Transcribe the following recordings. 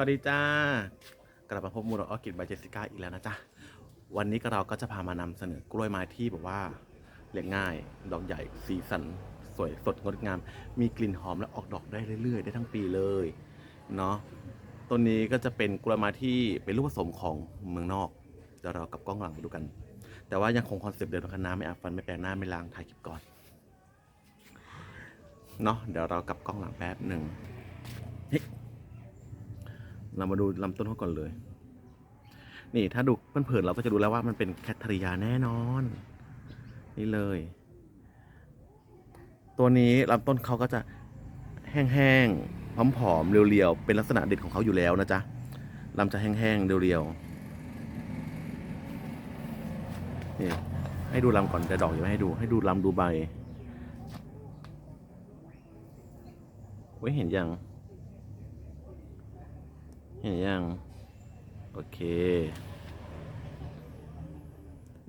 วัสดีจ้ากลับมาพบมูลออกิจบายเจสิก้าอีกแล้วนะจ๊ะ วันนี้ก็เราก็จะพามานำเสนอกล้วยไม้ที่แบบว่าเลี้ยงง่าย ดอกใหญ่สีสัน สวยสดงดงาม มีกลิ่นหอมและออกดอกได้เรื่อยๆ ได้ทั้งปีเลยเนาะต้นนี้ก็จะเป็นกล้วยไม้ที่เป็นลูกผสมของเมืองนอกเดี๋ยวเรากับกล้องหลังไปดูกัน แต่ว่ายังคงคอนเซปต์เดิมนะคะน้ำไม่อาบฟันไม่แปรงหน้าไม่ล้างถ่ายคลิปก่อนเนาะเดี๋ยวเรากับกล้องหลังแป๊บหนึ่งเฮ้ เรามาดูลำต้นเขาก่อนเลย นี่ถ้าดูเผินเราก็จะดูแล้วว่ามันเป็นแคทเทอริยาแน่นอน นี่เลย ตัวนี้ลำต้นเขาก็จะแห้งๆผอมๆเรียวๆ เป็นลักษณะเด่นของเขาอยู่แล้วนะจ๊ะลำจะแห้งๆเรียวๆนี่ให้ดูลำก่อนแต่ดอกอยังไม่ให้ดูให้ดูลำดูใบไว้ยเห็นยัง เห็นยัง โอเค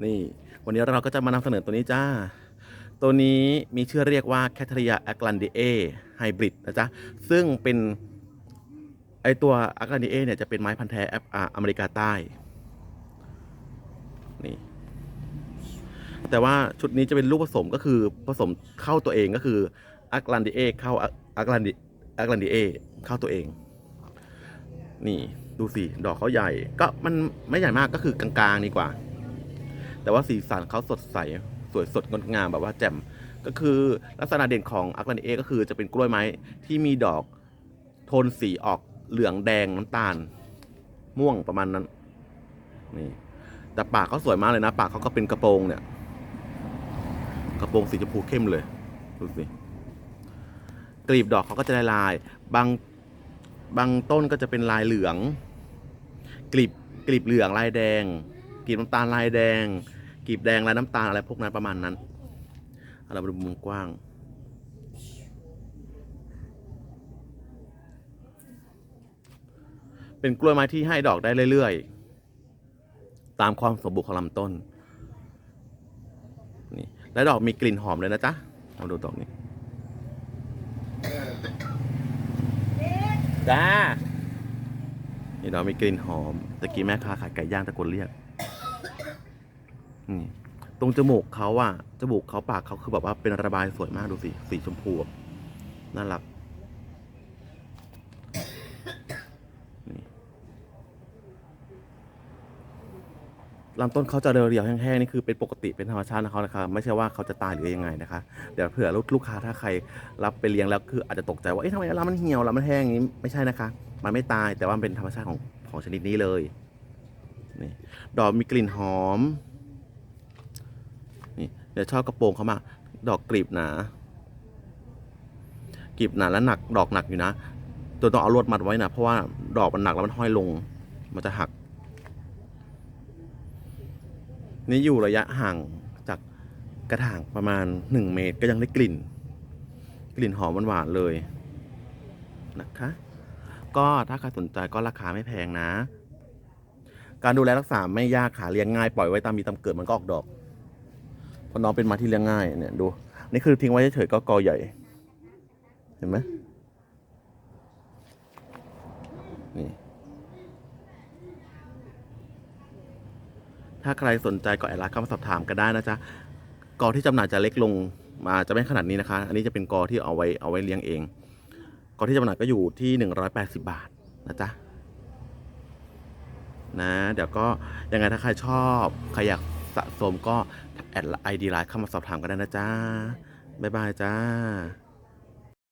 นี่ วันนี้เราก็จะมานำเสนอตัวนี้จ้า ตัวนี้มีชื่อเรียกว่าแคทเ r ีย a อ l a n ดิเอไฮบริดนะจ๊ะ ซึ่งเป็น ไอตัว a อ l a n ดิเอเนี่ยจะเป็นไม้พันธุ์แท้แอฟอเมริกาใต้ นี่แต่ว่าชุดนี้จะเป็นลูกผสมก็คือผสมเข้าตัวเองก็คือ a อ l a n ดิเอเข้า a อ l a n ดิ a อ l a n ดิเอเข้าตัวเอง นี่ดูสิ ดอกเขาใหญ่ ก็มันไม่ใหญ่มากก็คือกลางๆดีกว่า แต่ว่าสีสันเขาสดใส สวยสดงดงามแบบว่าแจ่ม ก็คือลักษณะเด่นของอัคลานเอก็คือจะเป็นกล้วยไม้ที่มีดอกโทนสีออกเหลืองแดงน้ำตาล ม่วงประมาณนั้น นี่ แต่ปากเขาสวยมากเลยนะ ปากเขาก็เป็นกระโปรงเนี่ย กระโปรงสีชมพูเข้มเลย ดูสิกลีบดอกเขาก็จะลายลาย บาง บางต้นก็จะเป็นลายเหลือง กลีบกลีบเหลืองลายแดงกลีบน้ำตาลลายแดงกลีบแดงลายน้ำตาลอะไรพวกนั้นประมาณนั้นเรามาดูมุมกว้างเป็นกล้วยไม้ที่ให้ดอกได้เรื่อยๆ ตามความสมบูรณ์ของลำต้น นี่ และดอกมีกลิ่นหอมเลยนะจ๊ะเอาดูดอกนี้ จ้า นี่เรามีกลิ่นหอมตะกี้แม่ค้าขายไก่ย่างตะโกนเรียกนี่ตรงจมูกเขาอะจมูกเขาปากเขาคือแบบว่าเป็นระบายสวยมากดูสิ สีชมพูน่ารัก ลำต้นเขาจะเรียวๆแห้งๆนี่คือเป็นปกติเป็นธรรมชาติของเขานะคะไม่ใช่ว่าเขาจะตายหรือยังไงนะคะเดี๋ยวเผื่อลูกค้าถ้าใครรับไปเลี้ยงแล้วคืออาจจะตกใจว่าเอ๊ะทำไมลำมันเหี่ยวลำมันแห้งอย่างนี้ไม่ใช่นะคะ มันไม่ตายแต่ว่ามันเป็นธรรมชาติของของชนิดนี้เลยนี่ดอกมีกลิ่นหอมนี่เดี๋ยวชอบกระโปรงเขามากดอกกลีบหนากลีบหนาและหนักดอกหนักอยู่นะตัวต้องเอาลวดมัดไว้นะเพราะว่าดอกมันหนักแล้วมันห้อยลง มันจะหัก นี่อยู่ระยะห่างจากกระถางประมาณหนึ่งเมตรก็ยังได้กลิ่น กลิ่นหอมหวานๆเลยนะคะ ก็ถ้าใครสนใจก็ราคาไม่แพงนะ การดูแลรักษาไม่ยากขาเลี้ยงง่ายปล่อยไว้ตามมีตามเกิดมันก็ออกดอกเพราะน้องเป็นมาที่เลี้ยงง่ายเนี่ยดู นี่คือทิ้งไว้เฉยๆก็กอใหญ่ เห็นไหมนี่ ถ้าใครสนใจก็แอดไลน์เข้ามาสอบถามกันได้นะจ๊ะกอที่จำหน่ายจะเล็กลงมาจะไม่ขนาดนี้นะคะ อันนี้จะเป็นกอที่เอาไว้เอาไว้เลี้ยงเอง กอที่จำหน่ายก็อยู่ที่ 180 บาทนะจ๊ะนะเดี๋ยวก็ยังไงถ้าใครชอบใครอยากสะสมก็แอดไอดีไลน์เข้ามาสอบถามกันได้นะจ๊ะบ๊ายบายจ้า